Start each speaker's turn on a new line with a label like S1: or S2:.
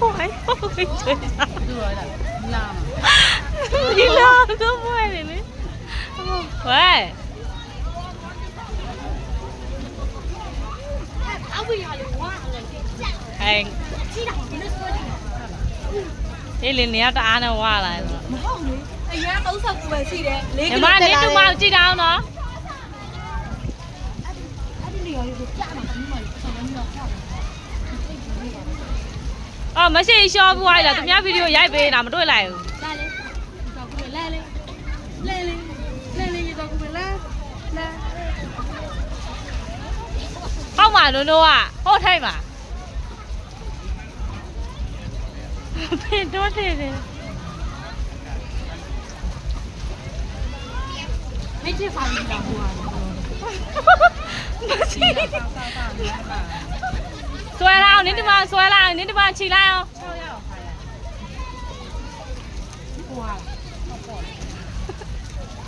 S1: သူရောလာလာမှာ
S2: ဒီလိုတော့ပွဲနေလေဝဲ
S3: အောက်ပြရလေဝါလည်းကြက်
S2: အဲ
S3: ကြီးတာဒီလိုဆိုကြည့်
S2: ဒီလင်းနေရတအားနဲ့ဝါလာတယ်
S3: မဟုတ်လေအရင်39ပဲရှိတယ်၄ကီ
S2: ညီ
S3: လို
S2: မ
S3: တက်
S2: နေ
S3: လာ
S2: တူ
S3: တယ်
S2: မကြည့်တောင်းနော်
S3: အဲ့ဒီနေရာလေးကိုကြားမှာဒီမှာဆက်နေတော့ ဆက်
S2: အော်မရှိရှော့ဘူးဟာလားသူများဗီဒီယိုရိုက်ပေးတာမတွေ့လိုက်ဘူး
S3: လာလေတော့ကိုလဲလေလဲလေလဲလေရတော့ကိုလဲလဲ
S2: ဟောက်မှာနိုးနိုးကဟော့ထိုက်မှာဖေတော့တယ်တယ်
S3: မိချစ်ဖာပြီးတော့ဟိုဟာ
S2: မရှိဆွဲလိုက်အောင်နင်း ပါဆွဲလိုက်အောင်နင်းတစ်ပါချီလိုက်အောင်
S1: 6ရောက်ပါလား
S3: ဟိုဟာ